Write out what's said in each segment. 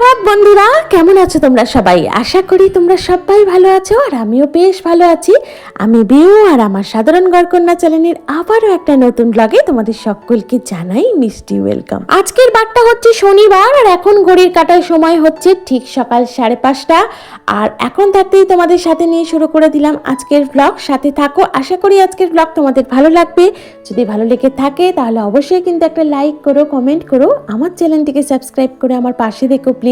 সুপ্রভাত বন্ধুরা। কেমন আছো তোমরা সবাই? আশা করি তোমরা সবাই ভালো আছো আর আমিও বেশ ভালো আছি। আমি বিউ আর আমার সাধারণ গড়কন্যা চ্যানেলের আবারও একটা নতুন ব্লগে তোমাদের সকলকে জানাই মিষ্টি ওয়েলকাম আজকের বারটা হচ্ছে শনিবার আর এখন ঘড়ির কাটার সময় হচ্ছে ঠিক সকাল সাড়ে পাঁচটা। আর এখন থাকতেই তোমাদের সাথে নিয়ে শুরু করে দিলাম আজকের ব্লগ সাথে থাকো। আশা করি আজকের ব্লগ তোমাদের ভালো লাগবে। যদি ভালো লেগে থাকে তাহলে অবশ্যই কিন্তু একটা লাইক করো কমেন্ট করো, আমার চ্যানেলটিকে সাবস্ক্রাইব করে আমার পাশে দেখো প্লিজ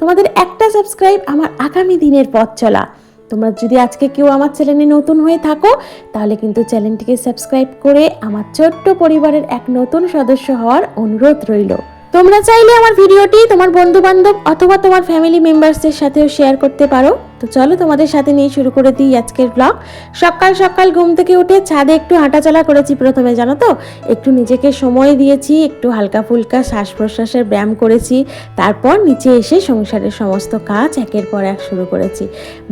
তোমাদের একটা সাবস্ক্রাইব আমার আগামী দিনের পথ চলা। তোমরা যদি আজকে কেউ আমার চ্যানেলে নতুন হয়ে থাকো, তাহলে কিন্তু চ্যানেলটিকে সাবস্ক্রাইব করে আমার ছোট্ট পরিবারের এক নতুন সদস্য হওয়ার অনুরোধ রইল। তোমরা চাইলে আমার ভিডিওটি তোমার বন্ধু বান্ধব অথবা তোমার ফ্যামিলি মেম্বার্সদের সাথেও শেয়ার করতে পারো। তো চলো তোমাদের সাথে নিয়ে শুরু করে দিই আজকের ব্লগ সকাল সকাল ঘুম থেকে উঠে ছাদে একটু হাঁটাচলা করেছি প্রথমে, জানো তো? একটু নিজেকে সময় দিয়েছি, একটু হালকা ফুলকা শ্বাস প্রশ্বাসের ব্যায়াম করেছি, তারপর নিচে এসে সংসারের সমস্ত কাজ একের পর এক শুরু করেছি।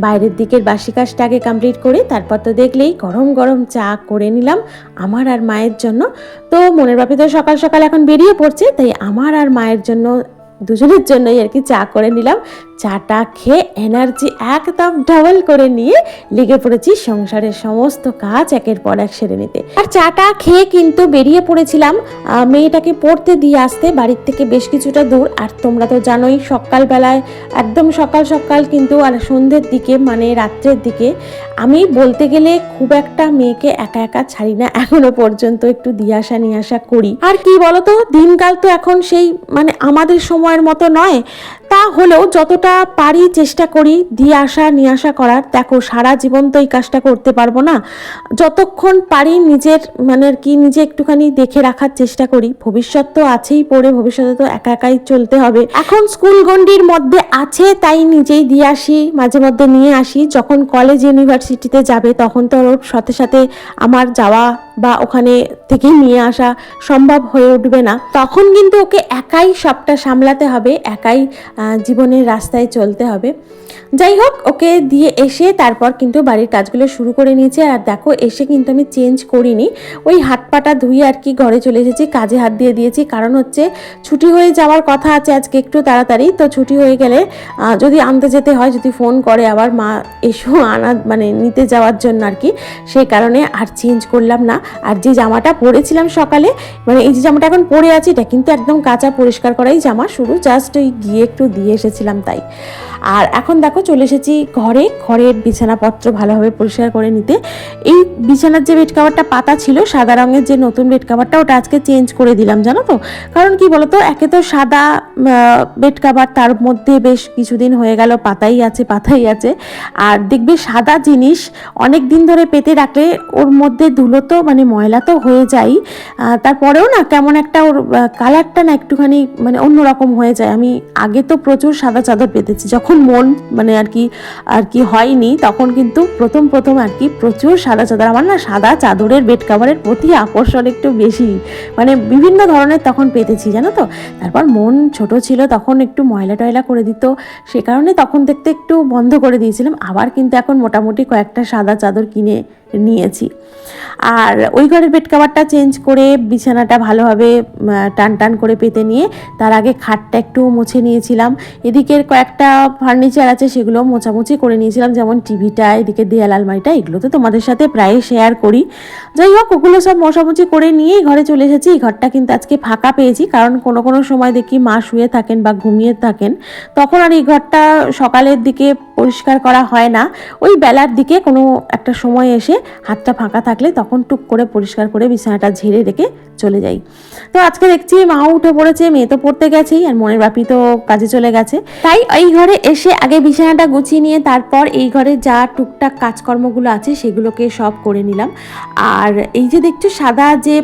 বাইরের দিকের বাসি কাজটা আগে কমপ্লিট করে তারপর তো দেখলেই গরম গরম চা করে নিলাম আমার আর মায়ের জন্য। তো মনের বাপি তো সকাল সকাল এখন বেরিয়ে পড়ছে, তাই আমার আর মায়ের জন্য, দুজনের জন্যই আর কি চা করে নিলাম। চাটা খেয়ে এনার্জি একদম ডাবল করে নিয়ে লেগে পড়েছি সংসারের সমস্ত কাজ একের পর এক সেরে নিতে। আর চাটা খেয়ে কিন্তু বেরিয়ে পড়েছিলাম মেয়েটাকে পড়তে দিয়ে আসতে বাড়ির থেকে বেশ কিছুটা দূর। আর তোমরা তো জানোই সকালবেলায়, একদম সকাল সকাল কিন্তু আর সন্ধ্যের দিকে মানে রাত্রের দিকে আমি বলতে গেলে খুব একটা মেয়েকে একা একা ছাড়ি না, এখনও পর্যন্ত একটু দিয়ে আসা নিয়ে আসা করি। আর কি বলতো, দিনকাল তো এখন সেই মানে আমাদের সময়ের মতো নয়। তা হলেও যতটা পারি, চেষ্টা করি, দিয়ে আসা, নিয়ে আসা করার। দেখো, সারা জীবন তো এই কাজটা করতে পারব না। যতক্ষণ পারি নিজের মানে আর কি নিজে একটুখানি দেখে রাখার চেষ্টা করি। ভবিষ্যৎ তো আছেই পড়ে, ভবিষ্যতে তো একা একাই চলতে হবে। এখন স্কুল গণ্ডির মধ্যে আছে, তাই নিজেই দিয়ে আসি, মাঝে মধ্যে নিয়ে আসি। যখন কলেজ ইউনিভার্সিটিতে যাবে, তখন তো ওর সাথে সাথে আমার যাওয়া বা ওখানে থেকে নিয়ে আসা সম্ভব হয়ে উঠবে না। তখন কিন্তু ওকে একাই সবটা সামলাতে হবে, একাই জীবনের রাস্তায় চলতে হবে। যাই হোক, ওকে দিয়ে এসে তারপর কিন্তু বাড়ির কাজগুলো শুরু করে নিয়েছে। আর দেখো, এসে কিন্তু আমি চেঞ্জ করিনি। ওই হাত পাটা ধুয়ে আর কি ঘরে চলে এসেছি, কাজে হাত দিয়ে দিয়েছি। কারণ হচ্ছে ছুটি হয়ে যাওয়ার কথা আছে আজকে একটু তাড়াতাড়ি। তো ছুটি হয়ে গেলে যদি আনতে যেতে হয়, যদি ফোন করে আবার মা এসো আনা মানে নিতে যাওয়ার জন্য আর কি সেই কারণে আর চেঞ্জ করলাম না। আর যে জামাটা পরেছিলাম সকালে মানে এই যে জামাটা এখন পরে আছি, এটা কিন্তু একদম কাঁচা পরিষ্কার করাই জামা শুরু জাস্ট ওই গিয়ে একটু দিয়ে এসেছিলাম তাই। আর এখন দেখো চলে এসেছি ঘরে। ঘরের বিছানাপত্র ভালোভাবে পরিষ্কার করে নিতে। এই বিছানার যে বেড কাভারটা পাতা ছিল, সাদা রঙের যে নতুন বেড কাভারটা ওটা আজকে চেঞ্জ করে দিলাম, জানো তো? কারণ কি বলতো, একে তো সাদা বেড কাভার তার মধ্যে বেশ কিছুদিন হয়ে গেল, পাতাই আছে পাতাই আছে। আর দেখবে সাদা জিনিস অনেক দিন ধরে পেতে রাখলে ওর মধ্যে ধুলো তো মানে ময়লা তো হয়ে যায়। তারপরেও না কেমন একটা ওর কালারটা না একটুখানি মানে অন্যরকম হয়ে যায়। আমি আগে তো প্রচুর সাদা চাদর পেতেছি। যখন মন মানে আর কি আর কি হয়নি, তখন কিন্তু প্রথম প্রথম আর কি প্রচুর সাদা চাদর, আমার না সাদা চাদরের বেড কাভারের প্রতি আকর্ষণ একটু বেশি। মানে বিভিন্ন ধরনের তখন পেতেছি, জানো তো? তারপর মন ছোট ছিল, তখন একটু ময়লা টয়লা করে দিত, সে কারণে তখন দেখতে একটু বন্ধ করে দিয়েছিলাম। আবার কিন্তু এখন মোটামুটি কয়েকটা সাদা চাদর কিনে নিয়েছি। আর ওই ঘরের বেড কাভারটা চেঞ্জ করে বিছানাটা ভালোভাবে টান টান করে পেতে নিয়ে তার আগে খাটটা একটু মুছে নিয়েছিলাম। এদিকের কয়েকটা ফার্নিচার আছে সেগুলো মোছামুছি করে নিয়েছিলাম, যেমন টিভিটা, এদিকে দেয়াল আলমারিটা এগুলো তো তোমাদের সাথে প্রায় শেয়ার করি। যাই হোক, ওগুলো সব মোছামুছি করে নিয়েই ঘরে চলে এসেছি। এই ঘরটা কিন্তু আজকে ফাঁকা পেয়েছি, কারণ কোনো কোনো সময় দেখি মা শুয়ে থাকেন বা ঘুমিয়ে থাকেন। তখন আর এই ঘরটা সকালের দিকে পরিষ্কার করা হয় না। ওই বেলার দিকে কোনো একটা সময় এসে হাতটা ফাঁকা থাকলে তখন টুক করে পরিষ্কার করে বিছানাটা ঝেড়ে রেখে চলে যাই। তো আজকে দেখছি মাও উঠে পড়েছে, মেয়ে তো পড়তে গেছেই আর মনের বাপি তো কাজে চলে গেছে। তাই এই ঘরে এসে আগে বিছানাটা গুছিয়ে নিয়ে তারপর এই ঘরে যা টুকটাক কাজকর্মগুলো আছে সেগুলোকে সব করে নিলাম। আর এই যে দেখছ সাদা যে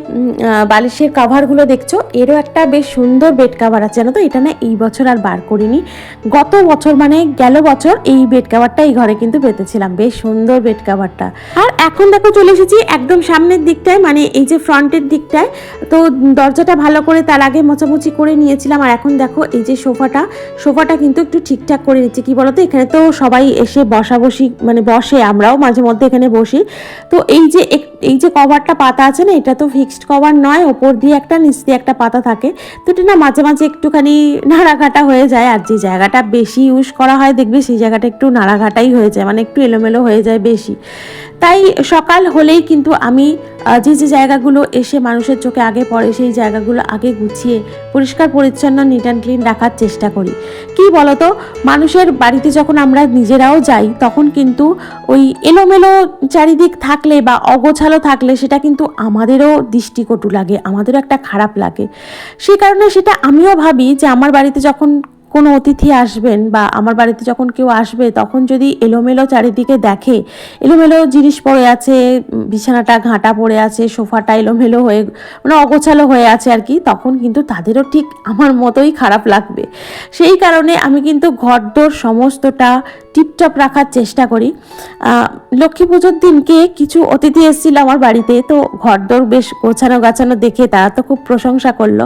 বালিশের কাভারগুলো দেখছ, এরও একটা বেশ সুন্দর বেড কাভার আছে, জানো তো? এটা না এই বছর আর বার করিনি। গত বছর মানে গেল বছর এই বেড কাভারটা এই ঘরে কিন্তু পেতেছিলাম। বেশ সুন্দর বেড কাভারটা আর এখন দেখো চলে এসেছি একদম সামনের দিকটায় মানে এই যে ফ্রন্টের দিকটায়। তো দরজাটা ভালো করে তার আগে মোছামুছি করে নিয়েছিলাম, আর এখন দেখো এই যে সোফাটা সোফাটা কিন্তু একটু ঠিকঠাক করে নিচ্ছে। কি বলতো? এখানে তো সবাই এসে বসাবসি মানে বসে, আমরাও মাঝে মধ্যে এখানে বসি। তো এই যে এই যে কভারটা পাতা আছে না, এটা তো ফিক্সড কভার নয়, ওপর দিয়ে একটা, নিচ দিয়ে একটা পাতা থাকে। তো এটা না মাঝে মাঝে একটুখানি নাড়াঘাটা হয়ে যায়, আর যে জায়গাটা বেশি ইউজ করা হয়, দেখবে সেই জায়গাটা একটু নাড়াঘাটাই হয়ে যায় মানে একটু এলোমেলো হয়ে যায় বেশি। তাই সকাল হলেই কিন্তু আমি যে যে জায়গাগুলো এসে মানুষের চোখে আগে পড়ে, সেই জায়গাগুলো আগে গুছিয়ে, পরিষ্কার, পরিচ্ছন্ন নিট অ্যান্ড ক্লিন রাখার চেষ্টা করি। কি বলতো? মানুষের বাড়িতে যখন আমরা নিজেরাও যাই, তখন কিন্তু ওই এলোমেলো চারিদিক থাকলে বা অগোছালো থাকলে সেটা কিন্তু আমাদেরও দৃষ্টিকটু লাগে, আমাদেরও একটা খারাপ লাগে। সেই কারণে সেটা আমিও ভাবি যে, আমার বাড়িতে যখন কোনো অতিথি আসবেন বা আমার বাড়িতে যখন কেউ আসবে, তখন যদি এলোমেলো চারিদিকে দেখে, এলোমেলো জিনিস পড়ে আছে, বিছানাটা ঘাঁটা পড়ে আছে, সোফাটা এলোমেলো হয়ে মানে অগোছালো হয়ে আছে আর কি, তখন কিন্তু তাদেরও ঠিক আমার মতোই খারাপ লাগবে। সেই কারণে আমি কিন্তু ঘরদোর সমস্তটা টিপটপ রাখার চেষ্টা করি। লক্ষ্মী পুজোর দিনকে কিছু অতিথি এসেছিল আমার বাড়িতে, তো ঘরদোর বেশ গোছানো গাছানো দেখে তারা তো খুব প্রশংসা করল।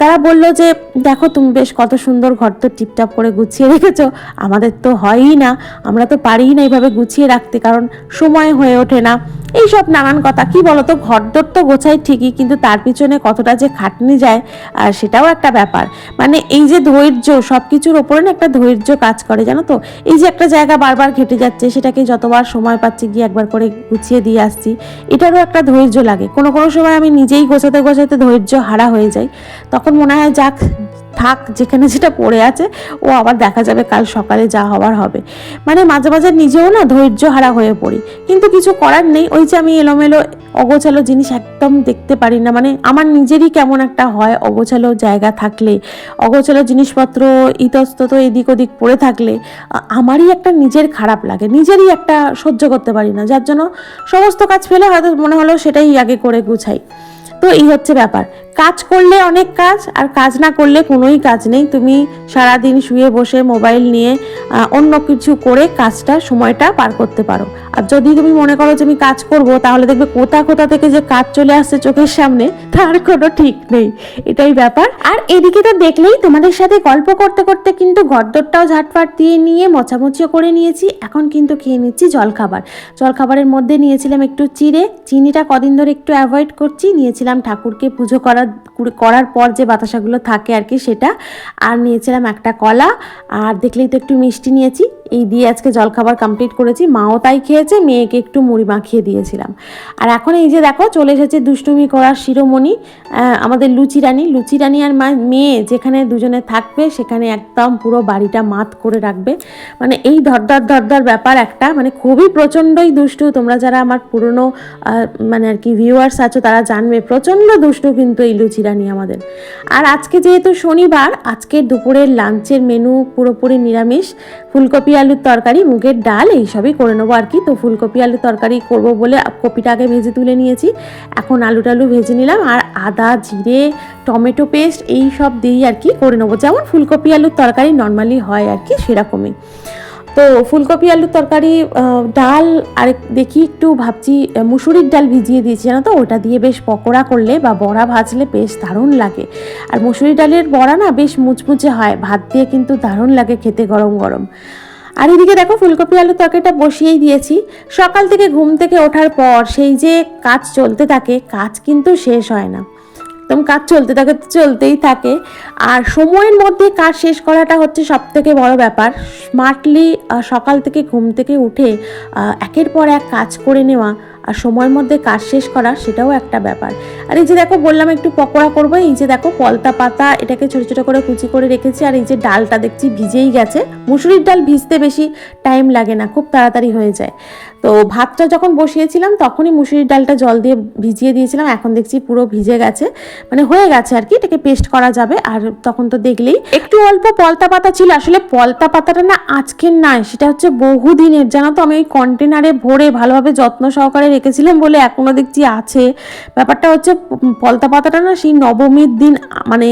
তারা বলল যে, দেখো তুমি বেশ কত সুন্দর ঘর তো টিপটাপ করে গুছিয়ে রেখেছো, আমাদের তো হয়ই না, আমরা তো পারিই না এইভাবে গুছিয়ে রাখতে, কারণ সময় হয়ে ওঠে না। এই সব নানান কথা, কি বলতো, ঘরদোর তো গোছাই ঠিকই, কিন্তু তার পিছনে কতটা যে খাটনি যায় আর সেটাও একটা ব্যাপার। মানে এই যে ধৈর্য সব কিছুর ওপরে না একটা ধৈর্য কাজ করে, জানো তো? এই যে একটা জায়গা বারবার ঘেটে যাচ্ছে, সেটাকে যতবার সময় পাচ্ছি গিয়ে একবার করে গুছিয়ে দিয়ে আসছি। এটারও একটা ধৈর্য লাগে। কোনো কোনো সময় আমি নিজেই গোছাতে গোছাতে ধৈর্য হারা হয়ে যাই। তখন মনে হয়, যাক থাক, যেখানে যেটা পড়ে আছে, ও আবার দেখা যাবে কাল সকালে যা হওয়ার হবে। মানে মাঝে মাঝে নিজেও না ধৈর্য হারা হয়ে পড়ি। কিন্তু কিছু করার নেই, ওই যে আমি এলোমেলো অগোছালো জিনিস একদম দেখতে পারি না। মানে আমার নিজেরই কেমন একটা হয়, অগোছালো জায়গা থাকলে, অগোছালো জিনিসপত্র ইতস্তত এদিক ওদিক পড়ে থাকলে আমারই একটা নিজের খারাপ লাগে। নিজেরই একটা সহ্য করতে পারি না। যার জন্য সমস্ত কাজ ফেলে হয়তো মনে হলো সেটাই আগে করে গুছাই। তো এই হচ্ছে ব্যাপার। কাজ করলে অনেক কাজ, আর কাজ না করলে কোনোই কাজ নেই। তুমি সারাদিন শুয়ে বসে মোবাইল নিয়ে অন্য কিছু করে কাজটা, সময়টা পার করতে পারো। আর যদি তুমি মনে করো যে আমি কাজ করব, তাহলে দেখবে কোথা কোথা থেকে যে কাজ চলে আসছে চোখের সামনে, তার কোনো ঠিক নেই। এটাই ব্যাপার। আর এদিকে তো দেখলেই তোমাদের সাথে গল্প করতে করতে কিন্তু গদ্দরটাও ঝাটফাট দিয়ে নিয়ে, মোছামুছিও করে নিয়েছি। এখন কিন্তু খেয়ে নিচ্ছি জলখাবার। জলখাবারের মধ্যে নিয়েছিলাম একটু চিড়ে। চিনিটা কদিন ধরে একটু অ্যাভয়েড করছি। নিয়েছিলাম ঠাকুরকে পুজো করার করার পর যে বাতাসাগুলো থাকে আর কি সেটা, আর নিয়েছিলাম একটা কলা, আর দেখলেই তো একটু মিষ্টি নিয়েছি। এই দিয়ে আজকে জলখাবার কমপ্লিট করেছি। মাও তাই খেয়েছে, মেয়েকে একটু মুড়ি মাখিয়ে দিয়েছিলাম। আর এখন এই যে দেখো, চলে এসেছে দুষ্টুমি করার শিরোমণি আমাদের লুচি রানী। লুচি রানী আর মা মেয়ে যেখানে দুজনে থাকবে, সেখানে একদম পুরো বাড়িটা মাত করে রাখবে। মানে এই ধরধর ধরধর ব্যাপার একটা মানে খুবই প্রচণ্ডই দুষ্টু। তোমরা যারা আমার পুরনো মানে আর কি ভিউয়ার্স আছো, তারা জানবে, প্রচণ্ড দুষ্টু কিন্তু এই লুচি রানী আমাদের। আর আজকে যেহেতু শনিবার, আজকে দুপুরের লাঞ্চের মেনু পুরোপুরি নিরামিষ। ফুলকপি আলুর তরকারি, মুগের ডাল, এইসবই করে নেব আর কি। তো ফুলকপি আলুর তরকারি করব বলে কপিটা আগে ভেজে তুলে নিয়েছি। এখন আলু টালু ভেজে নিলাম আর আদা, জিরে, টমেটো পেস্ট এই সব দিয়েই আর কি করে নেব। যেমন ফুলকপি আলুর তরকারি নর্মালি হয় আর কি সেরকমই। তো ফুলকপি আলুর তরকারি ডাল আর দেখি একটু ভাবছি মুসুরির ডাল ভিজিয়ে দিয়েছি জানো তো? ওটা দিয়ে বেশ পকোড়া করলে বা বড়া ভাজলে বেশ দারুণ লাগে। আর মুসুরি ডালের বড়া না বেশ মুচমুচে হয়, ভাত দিয়ে কিন্তু দারুণ লাগে খেতে গরম গরম। আর এদিকে দেখো, ফুলকপি আলু তরকারিটা বসিয়েই দিয়েছি। সকাল থেকে ঘুম থেকে ওঠার পর সেই যে কাজ চলতে থাকে, কাজ কিন্তু শেষ হয় না। একদম কাজ চলতে থাকে, চলতেই থাকে। আর সময়ের মধ্যে কাজ শেষ করাটা হচ্ছে সব থেকে বড় ব্যাপার। স্মার্টলি সকাল থেকে ঘুম থেকে উঠে একের পর এক কাজ করে নেওয়া আর সময়ের মধ্যে কাজ শেষ করা সেটাও একটা ব্যাপার। আর এই যে দেখো বললাম একটু পকোড়া করব, এই যে দেখো পলতা পাতা এটাকে ছোটো ছোটো করে কুচি করে রেখেছি, আর এই যে ডালটা দেখছি ভিজেই গেছে। মুসুরির ডাল ভিজতে বেশি টাইম লাগে না, খুব তাড়াতাড়ি হয়ে যায়। তো ভাতটা যখন বসিয়েছিলাম, তখনই মুসুরির ডালটা জল দিয়ে ভিজিয়ে দিয়েছিলাম। এখন দেখছি পুরো ভিজে গেছে। মানে হয়ে গেছে আর কি, এটাকে পেস্ট করা যাবে। আর তখন তো দেখলেই একটু অল্প পলতা পাতা ছিল। আসলে পলতা পাতাটা না আজকের নয় সেটা হচ্ছে বহুদিনের। জানো তো, আমি ওই কন্টেনারে ভরে ভালোভাবে যত্ন সহকারে রেখেছিলাম বলে এখনও দেখছি আছে। ব্যাপারটা হচ্ছে পলতা পাতাটা না সেই নবমীর দিন মানে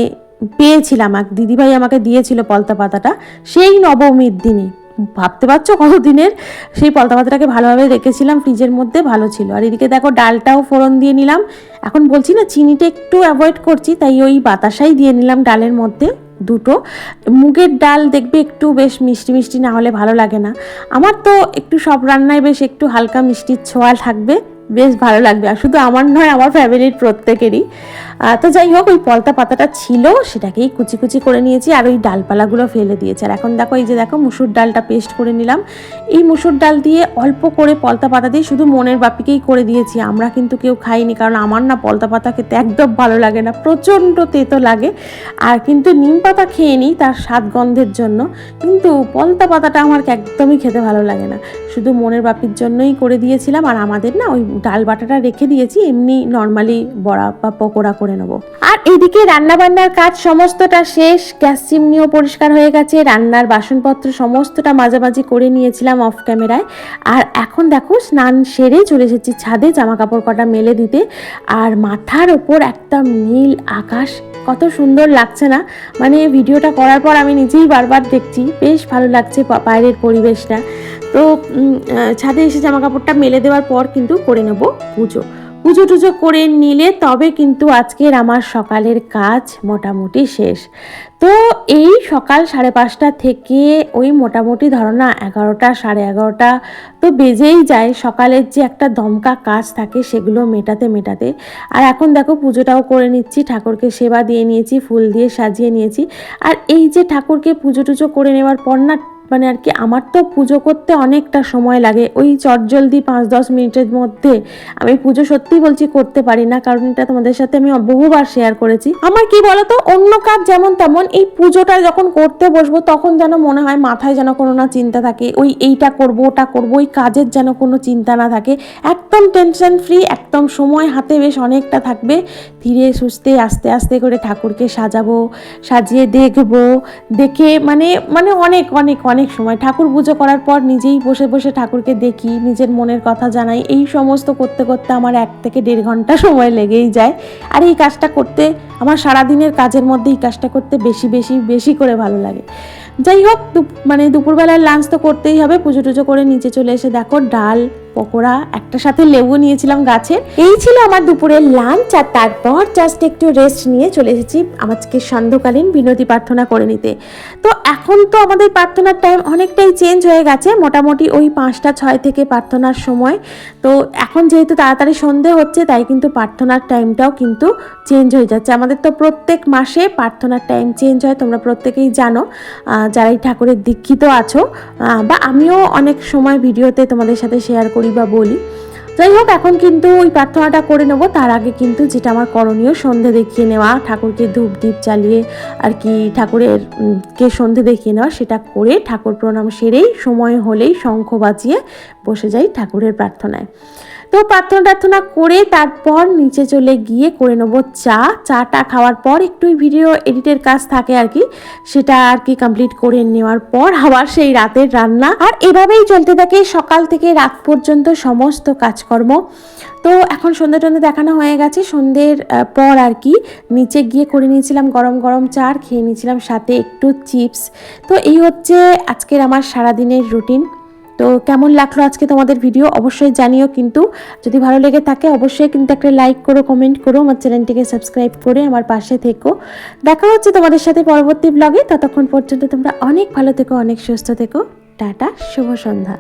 পেয়েছিলাম। এক দিদিভাই আমাকে দিয়েছিল পলতা পাতাটা, সেই নবমীর দিনই। ভাবতে পারছ কত দিনের সেই পলতা পাতাটাকে ভালোভাবে রেখেছিলাম, ফ্রিজের মধ্যে ভালো ছিল। আর এদিকে দেখো ডালটাও ফোড়ন দিয়ে নিলাম। এখন বলছি না, চিনিটা একটু অ্যাভয়েড করছি, তাই ওই বাতাসাই দিয়ে নিলাম ডালের মধ্যে দুটো। মুগের ডাল দেখবে একটু বেশ মিষ্টি মিষ্টি, না হলে ভালো লাগে না। আমার তো একটু সব রান্নায় বেশ একটু হালকা মিষ্টির ছোঁয়া থাকবে বেশ ভালো লাগবে। আর শুধু আমার নয়, আমার ফ্যামিলির প্রত্যেকেরই। তো যাই হোক, ওই পলতা পাতাটা ছিল, সেটাকেই কুচি কুচি করে নিয়েছি, আর ওই ডালপালাগুলো ফেলে দিয়েছি। আর এখন দেখো, এই যে দেখো, মুসুর ডালটা পেস্ট করে নিলাম। এই মুসুর ডাল দিয়ে অল্প করে পলতা পাতা দিয়ে শুধু মনের বাপিকেই করে দিয়েছি। আমরা কিন্তু কেউ খাইনি, কারণ আমার না পলতা পাতা খেতে একদম ভালো লাগে না, প্রচণ্ড তেতো লাগে। আর কিন্তু নিম পাতা খেয়ে নিই তার স্বাদ গন্ধের জন্য, কিন্তু পলতা পাতাটা আমার একদমই খেতে ভালো লাগে না। শুধু মনের বাপির জন্যই করে দিয়েছিলাম, আর আমাদের না ওই ডাল বাটাটা রেখে দিয়েছি, এমনি নর্মালি বড়া বা পকোড়া করে। নেব। আর এদিকে রান্না বান্নার কাজ সমস্তটা শেষ, গ্যাস চিমনিও পরিষ্কার হয়ে গেছে, রান্নার বাসনপত্র সমস্তটা মাঝামাঝি করে নিয়েছিলাম অফ ক্যামেরায়। আর এখন দেখো, স্নান সেরে চলে এসেছি ছাদে জামা কাপড় কটা মেলে দিতে। আর মাথার ওপর একদম নীল আকাশ, কত সুন্দর লাগছে না? মানে ভিডিওটা করার পর আমি নিজেই বারবার দেখছি, বেশ ভালো লাগছে বাইরের পরিবেশটা। তো ছাদে এসে জামা কাপড়টা মেলে দেওয়ার পর কিন্তু করে নেব পুজো। পুজো টুজো করে নিলে তবে কিন্তু আজকের আমার সকালের কাজ মোটামুটি শেষ। তো এই সকাল সাড়ে পাঁচটা থেকে ওই মোটামুটি ধরো না এগারোটা সাড়ে এগারোটা তো বেজেই যায়। সকালের যে একটা দমকা কাজ থাকে সেগুলো মেটাতে মেটাতে। আর এখন দেখো পুজোটাও করে নিচ্ছি, ঠাকুরকে সেবা দিয়ে নিয়েছি, ফুল দিয়ে সাজিয়ে নিয়েছি। আর এই যে ঠাকুরকে পুজো টুজো করে নেওয়ার পর না মানে আর কি আমার তো পুজো করতে অনেকটা সময় লাগে। ওই চটজলদি পাঁচ দশ মিনিটের মধ্যে আমি পুজো সত্যি বলছি করতে পারি না, কারণ এটা তোমাদের সাথে আমি বহুবার শেয়ার করেছি। আমার কি বলতো, অন্য কাজ যেমন তেমন এই পুজোটা যখন করতে বসবো তখন যেন মনে হয় মাথায় যেন কোনো না চিন্তা থাকে, ওই এইটা করব, ওটা করব, ওই কাজের যেন কোনো চিন্তা না থাকে। একদম টেনশন ফ্রি একদম সময় হাতে বেশ অনেকটা থাকবে। ধীরে সুস্থে, আস্তে আস্তে করে ঠাকুরকে সাজাবো, সাজিয়ে দেখব, দেখে মানে মানে অনেক অনেক অনেক সময়। ঠাকুর পুজো করার পর নিজেই বসে বসে ঠাকুরকে দেখি, নিজের মনের কথা জানাই। এই সমস্ত করতে করতে আমার এক থেকে দেড় ঘণ্টা সময় লেগেই যায়। আর এই কাজটা করতে, আমার সারাদিনের কাজের মধ্যে এই কাজটা করতে বেশি বেশি বেশি করে ভালো লাগে। যাই হোক মানে দুপুরবেলার লাঞ্চ তো করতেই হবে। পুজো টুজো করে নিচে চলে এসে দেখো ডাল পকোড়া একটা সাথে লেবু নিয়েছিলাম গাছে। এই ছিল আমার দুপুরের লাঞ্চ আর তারপর জাস্ট একটু রেস্ট নিয়ে চলে এসেছি আমাকে সন্ধ্যকালীন বিনতি প্রার্থনা করে নিতে। তো এখন তো আমাদের প্রার্থনার টাইম অনেকটাই চেঞ্জ হয়ে গেছে মোটামুটি ওই পাঁচটা ছয় থেকে প্রার্থনার সময়। তো এখন যেহেতু তাড়াতাড়ি সন্ধে হচ্ছে তাই কিন্তু প্রার্থনার টাইমটাও কিন্তু চেঞ্জ হয়ে যাচ্ছে। আমাদের তো প্রত্যেক মাসে প্রার্থনার টাইম চেঞ্জ হয় তোমরা প্রত্যেকেই জানো আহ, যারা এই ঠাকুরের দীক্ষিত আছো বা আমিও অনেক সময় ভিডিওতে তোমাদের সাথে শেয়ার করি। বা বলি যাই হোক, এখন কিন্তু ওই প্রার্থনাটা করে নেব। তার আগে কিন্তু যেটা আমার করণীয়, সন্ধে দেখিয়ে নেওয়া, ঠাকুরকে ধূপ দ্বীপ জ্বালিয়ে আর কি ঠাকুরের কে সন্ধে দেখিয়ে নেওয়া, সেটা করে ঠাকুর প্রণাম সেরেই, সময় হলেই শঙ্খ বাজিয়ে বসে যাই ঠাকুরের প্রার্থনায়। তো প্রার্থনা টার্থনা করে তারপর নিচে চলে গিয়ে করে নেব চা। চাটা খাওয়ার পর একটু ভিডিও এডিটের কাজ থাকে আর কি, সেটা আর কি কমপ্লিট করে নেওয়ার পর আবার সেই রাতের রান্না। আর এভাবেই চলতে থাকে, সকাল থেকে রাত পর্যন্ত সমস্ত কাজকর্ম। তো এখন সন্ধে টন্ধে দেখানো হয়ে গেছে। সন্ধ্যের পর আর কি নিচে গিয়ে করে নিয়েছিলাম গরম গরম চা, আর খেয়ে নিয়েছিলাম সাথে একটু চিপস। তো এই হচ্ছে আজকের আমার সারাদিনের রুটিন। তো কেমন লাগল আজকে তোমাদের ভিডিও অবশ্যই জানিও কিন্তু। যদি ভালো লেগে থাকে অবশ্যই কিন্তু একটা লাইক করো কমেন্ট করো, আমার চ্যানেলটিকে সাবস্ক্রাইব করে আমার পাশে থেকো। দেখা হচ্ছে তোমাদের সাথে পরবর্তী ব্লগে ততক্ষণ পর্যন্ত তোমরা অনেক ভালো থেকো, অনেক সুস্থ থেকো। টাটা, শুভ সন্ধ্যা।